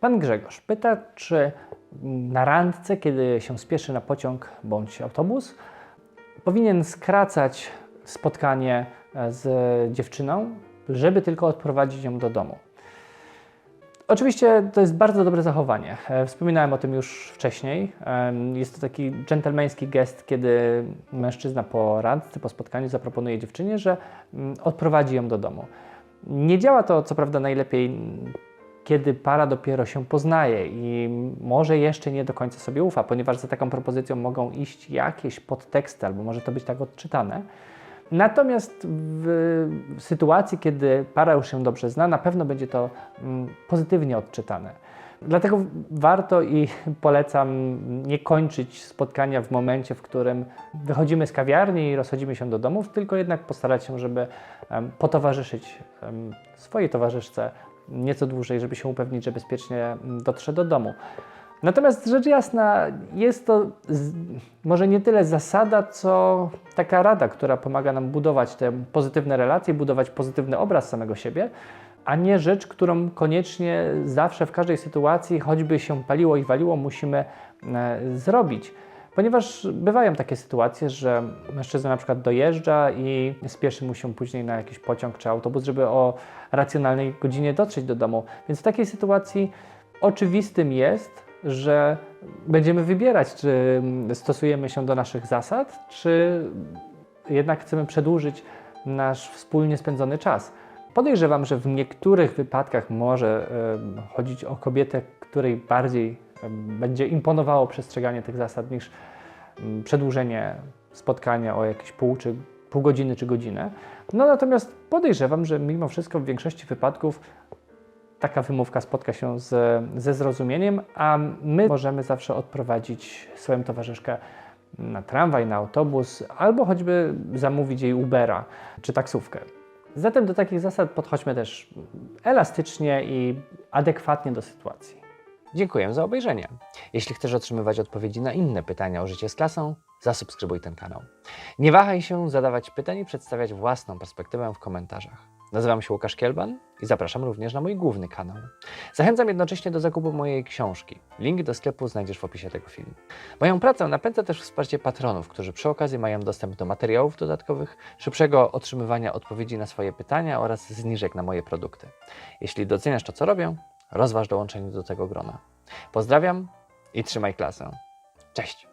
Pan Grzegorz pyta, czy na randce, kiedy się spieszy na pociąg bądź autobus, powinien skracać spotkanie e, z dziewczyną, żeby tylko odprowadzić ją do domu. Oczywiście to jest bardzo dobre zachowanie. E, Wspominałem o tym już wcześniej. Em, Jest to taki dżentelmeński gest, kiedy mężczyzna po randce, po spotkaniu zaproponuje dziewczynie, że mm, odprowadzi ją do domu. Nie działa to co prawda najlepiej, kiedy para dopiero się poznaje i może jeszcze nie do końca sobie ufa, ponieważ za taką propozycją mogą iść jakieś podteksty, albo może to być tak odczytane. Natomiast w sytuacji, kiedy para już się dobrze zna, na pewno będzie to mm, pozytywnie odczytane. Dlatego warto i polecam nie kończyć spotkania w momencie, w którym wychodzimy z kawiarni i rozchodzimy się do domów, tylko jednak postarać się, żeby potowarzyszyć swojej towarzyszce nieco dłużej, żeby się upewnić, że bezpiecznie dotrze do domu. Natomiast rzecz jasna, jest to z, może nie tyle zasada, co taka rada, która pomaga nam budować te pozytywne relacje, budować pozytywny obraz samego siebie, a nie rzecz, którą koniecznie zawsze w każdej sytuacji, choćby się paliło i waliło, musimy e, zrobić. Ponieważ bywają takie sytuacje, że mężczyzna na przykład dojeżdża i spieszy mu się później na jakiś pociąg czy autobus, żeby o racjonalnej godzinie dotrzeć do domu. Więc w takiej sytuacji oczywistym jest, że będziemy wybierać, czy stosujemy się do naszych zasad, czy jednak chcemy przedłużyć nasz wspólnie spędzony czas. Podejrzewam, że w niektórych wypadkach może chodzić o kobietę, której bardziej będzie imponowało przestrzeganie tych zasad niż em, przedłużenie spotkania o jakieś pół, czy, pół godziny czy godzinę. No natomiast podejrzewam, że mimo wszystko w większości wypadków taka wymówka spotka się z, ze zrozumieniem, a my możemy zawsze odprowadzić swoją towarzyszkę na tramwaj, na autobus, albo choćby zamówić jej Ubera czy taksówkę. Zatem do takich zasad podchodźmy też elastycznie i adekwatnie do sytuacji. Dziękuję za obejrzenie. Jeśli chcesz otrzymywać odpowiedzi na inne pytania o życie z klasą, zasubskrybuj ten kanał. Nie wahaj się zadawać pytań i przedstawiać własną perspektywę w komentarzach. Nazywam się Łukasz Kielban i zapraszam również na mój główny kanał. Zachęcam jednocześnie do zakupu mojej książki. Link do sklepu znajdziesz w opisie tego filmu. Moją pracę napędza też wsparcie patronów, którzy przy okazji mają dostęp do materiałów dodatkowych, szybszego otrzymywania odpowiedzi na swoje pytania oraz zniżek na moje produkty. Jeśli doceniasz to, co robię, rozważ dołączenie do tego grona. Pozdrawiam i trzymaj klasę. Cześć!